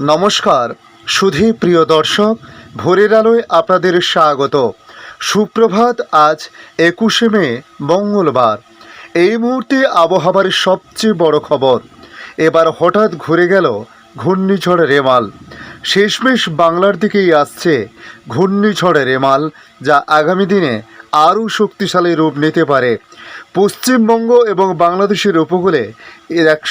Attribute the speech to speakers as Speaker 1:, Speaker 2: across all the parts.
Speaker 1: নমস্কার, সুধী প্রিয় দর্শক, ভোরের আলোয় আপনাদের স্বাগত। সুপ্রভাত, আজ একুশে মে, মঙ্গলবার। এই মুহূর্তে আবহাওয়ার সবচেয়ে বড় খবর। এবার হঠাৎ ঘুরে গেল ঘূর্ণিঝড় রেমাল। শেষমেশ বাংলার দিকেই আসছে ঘূর্ণিঝড় রেমাল, যা আগামী দিনে আরও শক্তিশালী রূপ নিতে পারে। পশ্চিমবঙ্গ এবং বাংলাদেশের উপকূলে এর এক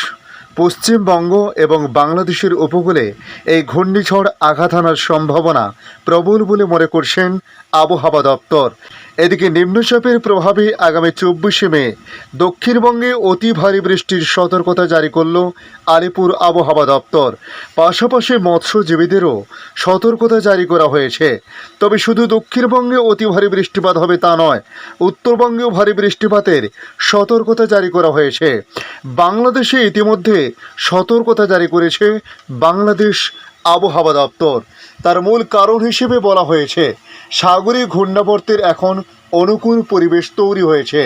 Speaker 1: পশ্চিমবঙ্গ এবং বাংলাদেশের উপকূলে এই ঘূর্ণিঝড় আঘাত আনার সম্ভাবনা প্রবল বলে মনে করছেন আবহাওয়া দপ্তর। এদিকে নিম্নচাপের প্রভাবে আগামী চব্বিশে মে দক্ষিণবঙ্গে অতি ভারী বৃষ্টির সতর্কতা জারি করল আলিপুর আবহাওয়া দপ্তর। পাশাপাশি মৎস্যজীবীদেরও সতর্কতা জারি করা হয়েছে। তবে শুধু দক্ষিণবঙ্গে অতি ভারী বৃষ্টিপাত হবে তা নয়, উত্তরবঙ্গেও ভারী বৃষ্টিপাতের সতর্কতা জারি করা হয়েছে। বাংলাদেশে ইতিমধ্যে সতর্কতা জারি করেছে বাংলাদেশ আবহাওয়া দপ্তর। তার মূল কারণ হিসেবে বলা হয়েছে, সাগরে ঘূর্ণাবর্তের এখন অনুকূল পরিবেশ তৈরি হয়েছে।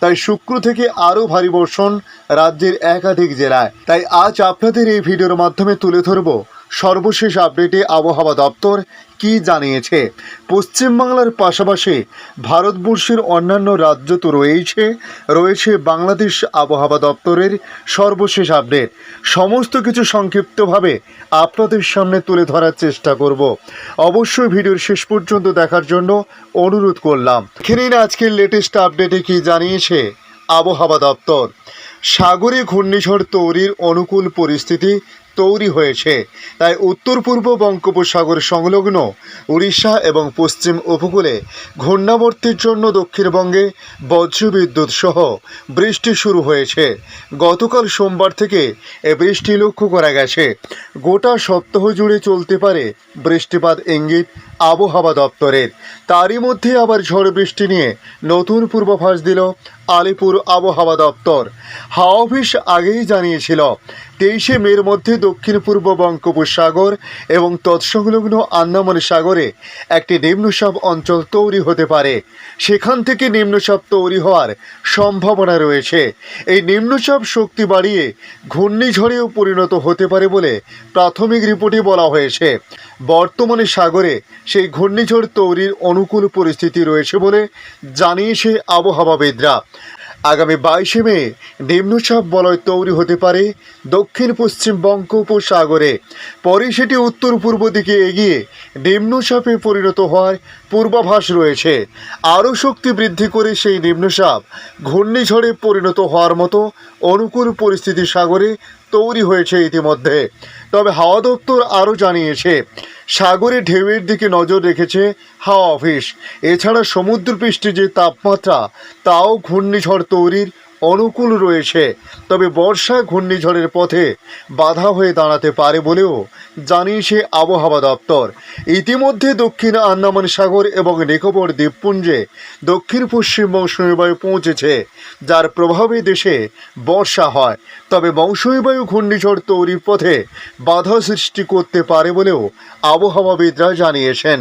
Speaker 1: তাই শুক্র থেকে আরও ভারী বর্ষণ রাজ্যের একাধিক জেলায়। তাই আজ আপনাদের এই ভিডিওর মাধ্যমে তুলে ধরব সর্বশেষ আপডেটে আবহাওয়া দপ্তর কি জানিয়েছে? পশ্চিমবাংলার পাশাপাশি ভারতবর্ষের অন্যান্য রাজ্য তো রয়েছে রয়েছে বাংলাদেশ আবহাওয়া দপ্তরের সর্বশেষ আপডেট। সমস্ত কিছু সংক্ষিপ্তভাবে আপনাদের সামনে তুলে ধরার চেষ্টা করব। অবশ্যই ভিডিওর শেষ পর্যন্ত দেখার জন্য অনুরোধ করলাম। এখানে আজকের লেটেস্ট আপডেটে কি জানিয়েছে আবহাওয়া দপ্তর। সাগরে ঘূর্ণিঝড় তৈরির অনুকূল পরিস্থিতি তৈরি হয়েছে। তাই উত্তর পূর্ব বঙ্গোপসাগর সংলগ্ন উড়িষ্যা এবং পশ্চিম উপকূলে ঘূর্ণাবর্তীর জন্য দক্ষিণবঙ্গে বজ্রবিদ্যুৎ সহ বৃষ্টি শুরু হয়েছে। গতকাল সোমবার থেকে এ বৃষ্টি লক্ষ্য করা গেছে। গোটা সপ্তাহ জুড়ে চলতে পারে বৃষ্টিপাত, ইঙ্গিত আবহাওয়া দপ্তরের। তারই মধ্যে আবার ঝড় বৃষ্টি নিয়ে নতুন পূর্বাভাস দিল আলিপুর আবহাওয়া দপ্তর। হাওয়া অফিস আগেই জানিয়েছিল, তেইশে মের মধ্যে দক্ষিণ পূর্ব বঙ্গোপসাগর এবং তৎসংলগ্ন আন্দামান সাগরে একটি নিম্নচাপ অঞ্চল তৈরি হতে পারে। সেখান থেকে নিম্নচাপ তৈরি হওয়ার সম্ভাবনা রয়েছে। এই নিম্নচাপ শক্তি বাড়িয়ে ঘূর্ণিঝড়েও পরিণত হতে পারে বলে প্রাথমিক রিপোর্টে বলা হয়েছে। বর্তমানে সাগরে সেই ঘূর্ণিঝড় তৈরির অনুকূল পরিস্থিতি রয়েছে বলে জানিয়েছে আবহাওয়াবিদরা। আগামী বাইশে মে নিম্নচাপ বলয় তৈরি হতে পারে দক্ষিণ পশ্চিম বঙ্গোপসাগরে। পরে সেটি উত্তর পূর্ব দিকে এগিয়ে নিম্নচাপে পরিণত হওয়ার পূর্বাভাস রয়েছে। আরও শক্তি বৃদ্ধি করে সেই নিম্নচাপ ঘূর্ণিঝড়ে পরিণত হওয়ার মতো অনুকূল পরিস্থিতি সাগরে তৈরি হয়েছে ইতিমধ্যে। তবে হাওয়া দপ্তর আরও জানিয়েছে সাগরে ঢেউয়ের দিকে নজর রেখেছে হাওয়া অফিস। এছাড়া সমুদ্রপৃষ্ঠে যে তাপমাত্রা, তাও ঘূর্ণিঝড় তৈরির অনুকূল রয়েছে। তবে বর্ষা ঘূর্ণিঝড়ের পথে বাধা হয়ে দাঁড়াতে পারে বলেও জানিয়েছে আবহাওয়া দপ্তর। ইতিমধ্যে দক্ষিণ আন্দামান সাগর এবং নিকোবর দ্বীপপুঞ্জে দক্ষিণ পশ্চিম মৌসুমী বায়ু পৌঁছেছে, যার প্রভাবে দেশে বর্ষা হয়। তবে মৌসুমী বায়ু ঘূর্ণিঝড় তৈরির পথে বাধা সৃষ্টি করতে পারে বলেও আবহাওয়াবিদরা জানিয়েছেন।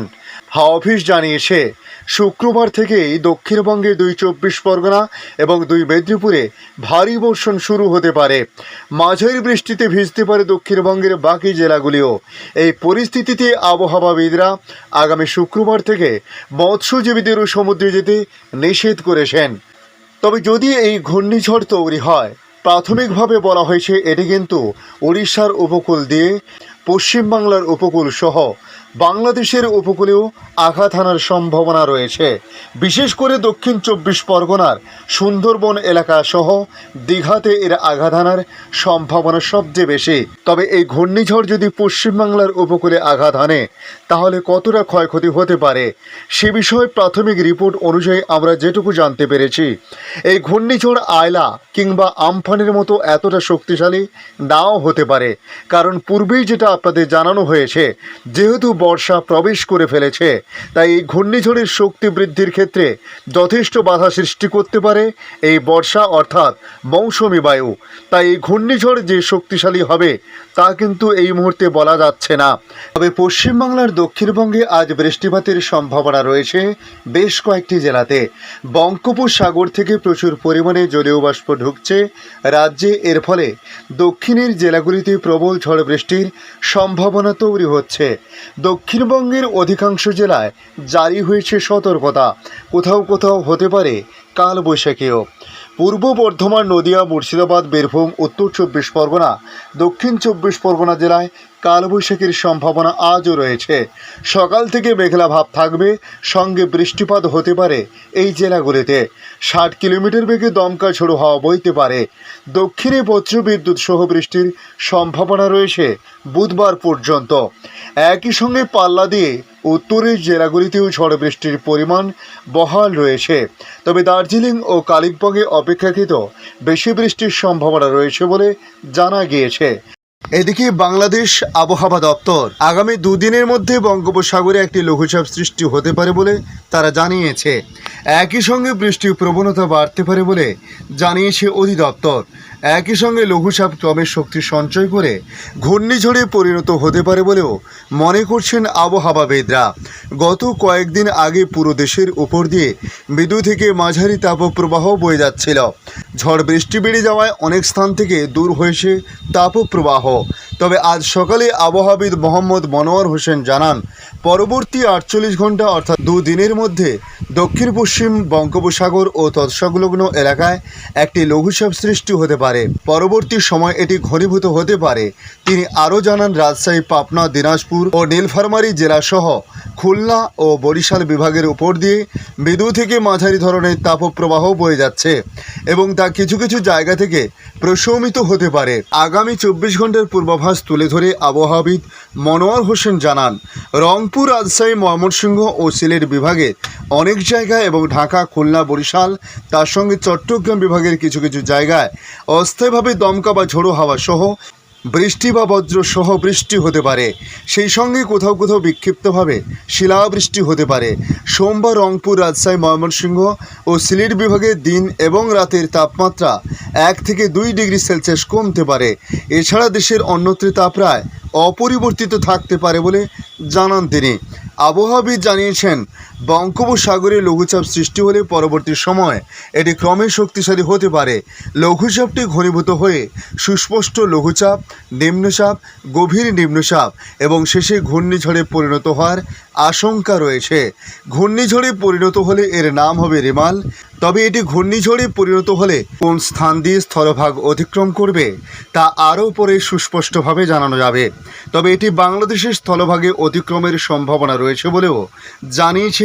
Speaker 1: হাওয়া অফিস জানিয়েছে, শুক্রবার থেকেই দক্ষিণবঙ্গে দুই চব্বিশ পরগনা এবং দুই মেদিনীপুরে ভারী বর্ষণ শুরু হতে পারে। মাঝারি বৃষ্টিতে ভিজতে পারে দক্ষিণবঙ্গের বাকি জেলাগুলিও। এই পরিস্থিতিতে আবহাওয়াবিদরা আগামী শুক্রবার থেকে মৎস্যজীবীদেরও সমুদ্রে যেতে নিষেধ করেছেন। তবে যদি এই ঘূর্ণিঝড় তৈরি হয় প্রাথমিকভাবে বলা হয়েছে এটি কিন্তু উড়িষ্যার উপকূল দিয়ে পশ্চিমবাংলার উপকূল সহ বাংলাদেশের উপকূলেও আঘাত হানার সম্ভাবনা রয়েছে। বিশেষ করে দক্ষিণ চব্বিশ পরগনার সুন্দরবন এলাকা সহ দীঘাতে এর আঘাত হানার সম্ভাবনা সবচেয়ে বেশি। তবে এই ঘূর্ণিঝড় যদি পশ্চিমবাংলার উপকূলে আঘাত হানে, তাহলে কতটা ক্ষয়ক্ষতি হতে পারে? সে বিষয়ে প্রাথমিক রিপোর্ট অনুযায়ী আমরা যেটুকু জানতে পেরেছি, এই ঘূর্ণিঝড় আয়লা কিংবা আমফানের মতো এতটা শক্তিশালী নাও হতে পারে। কারণ পূর্বেই যেটা আপনাদের জানানো হয়েছে, যেহেতু বর্ষা প্রবেশ করে ফেলেছে। তাই এই ঘূর্ণিঝড়ের শক্তি বৃদ্ধির ক্ষেত্রে যথেষ্ট বাধা সৃষ্টি করতে পারে এই বর্ষা অর্থাৎ মৌসুমি বায়ু। তাই এই ঘূর্ণিঝড় যে শক্তিশালী হবে, তা কিন্তু এই মুহূর্তে বলা যাচ্ছে না। তবে পশ্চিমবাংলার দক্ষিণবঙ্গে আজ বৃষ্টিপাতের সম্ভাবনা রয়েছে বেশ কয়েকটি জেলাতে। বঙ্গোপসাগর থেকে প্রচুর পরিমাণে জলীয় বাষ্প ঢুকছে। রাজ্যে এর ফলে দক্ষিণের জেলাগুলিতে প্রবল ঝড় বৃষ্টির সম্ভাবনা তৈরি হচ্ছে। দক্ষিণবঙ্গের অধিকাংশ জেলায় জারি হয়েছে সতর্কতা। কোথাও কোথাও হতে পারে কালবৈশাখীও। পূর্ব বর্ধমান, নদিয়া, মুর্শিদাবাদ, বীরভূম, উত্তর চব্বিশ পরগনা, দক্ষিণ চব্বিশ পরগনা জেলায় কালবৈশাখীর সম্ভাবনা আজও রয়েছে। সকাল থেকে মেঘলা ভাব থাকবে, সঙ্গে বৃষ্টিপাত হতে পারে এই জেলাগুলিতে। ষাট কিলোমিটার বেগে দমকা ঝোড়ো হাওয়া বইতে পারে। দক্ষিণে বজ্রবিদ্যুৎ সহ বৃষ্টির সম্ভাবনা রয়েছে বুধবার পর্যন্ত। একই সঙ্গে পাল্লা দিয়ে উত্তরের জেলাগুলিতেও ঝড় বৃষ্টির পরিমাণ বহাল রয়েছে। তবে দার্জিলিং ও কালিম্পংয়ে অপেক্ষাকৃত বেশি বৃষ্টির সম্ভাবনা রয়েছে বলে জানা গিয়েছে। এদিকে বাংলাদেশ আবহাওয়া দপ্তর আগামী দুদিনের মধ্যে বঙ্গোপসাগরে একটি লঘুচাপ সৃষ্টি হতে পারে বলে তারা জানিয়েছে। একই সঙ্গে বৃষ্টির প্রবণতা বাড়তে পারে বলে জানিয়েছে অধিদপ্তর। একই সঙ্গে লঘুচাপ ক্রমে শক্তি সঞ্চয় করে ঘূর্ণিঝড়ে পরিণত হতে পারে বলেও মনে করছেন আবহাওয়াবিদরা। গত কয়েকদিন আগে পুরো দেশের উপর দিয়ে মৃদু থেকে মাঝারি তাপপ্রবাহ বয়ে যাচ্ছিল। ঝড় বৃষ্টি বেড়ে যাওয়ায় অনেক স্থান থেকে দূর হয়েছে তাপপ্রবাহ। তবে আজ সকালে আবহাওয়াবিদ মোহাম্মদ মনোয়ার হোসেন জানান পরবর্তী আটচল্লিশ ঘণ্টা অর্থাৎ দুদিনের মধ্যে দক্ষিণ পশ্চিম বঙ্গোপসাগর ও তৎসংলগ্ন এলাকায় একটি লঘুচাপ সৃষ্টি হতে পারে। পরবর্তী সময় এটি ঘনীভূত হতে পারে। তিনি আরও জানান, রাজশাহী, পাবনা, দিনাজপুর ও নীলফামারী জেলাসহ খুলনা ও বরিশাল বিভাগের উপর দিয়ে মৃদু থেকে মাঝারি ধরনের তাপপ্রবাহ বয়ে যাচ্ছে এবং তা কিছু কিছু জায়গা থেকে প্রশমিত হতে পারে। আগামী চব্বিশ ঘণ্টার পূর্বাভাস তুলে ধরে আবহাওয়াবিদ মনোয়ার হোসেন জানান, রংপুর, রাজশাহী, ময়মনসিংহ ও সিলেট বিভাগে অনেক জায়গায় এবং ঢাকা, খুলনা, বরিশাল, তার সঙ্গে চট্টগ্রাম বিভাগের কিছু কিছু জায়গায় অস্থায়ীভাবে দমকা বা ঝোড়ো হাওয়া সহ বৃষ্টি বা বজ্র সহ বৃষ্টি হতে পারে। সেই সঙ্গে কোথাও কোথাও বিক্ষিপ্তভাবে শিলাবৃষ্টি হতে পারে। সোমবার রংপুর, রাজশাহী, ময়মনসিংহ ও সিলেট বিভাগে দিন এবং রাতের তাপমাত্রা এক থেকে দুই ডিগ্রি সেলসিয়াস কমতে পারে। এছাড়া দেশের অন্যত্র তা প্রায় অপরিবর্তিত থাকতে পারে বলে জানান তিনি। আবহাওয়াবিদ জানিয়েছেন বঙ্গোপসাগরে লঘুচাপ সৃষ্টি হলে পরবর্তী সময় এটি ক্রমে শক্তিশালী হতে পারে। লঘুচাপটি ঘনীভূত হয়ে সুস্পষ্ট লঘুচাপ, নিম্নচাপ, গভীর নিম্নচাপ এবং শেষে ঘূর্ণিঝড়ে পরিণত হওয়ার আশঙ্কা রয়েছে। ঘূর্ণিঝড়ে পরিণত হলে এর নাম হবে রেমাল। তবে এটি ঘূর্ণিঝড়ে পরিণত হলে কোন স্থান দিয়ে স্থলভাগ অতিক্রম করবে তা আরও পরে সুস্পষ্টভাবে জানানো যাবে। তবে এটি বাংলাদেশের স্থলভাগে অতিক্রমের সম্ভাবনা রয়েছে বলেও জানিয়েছে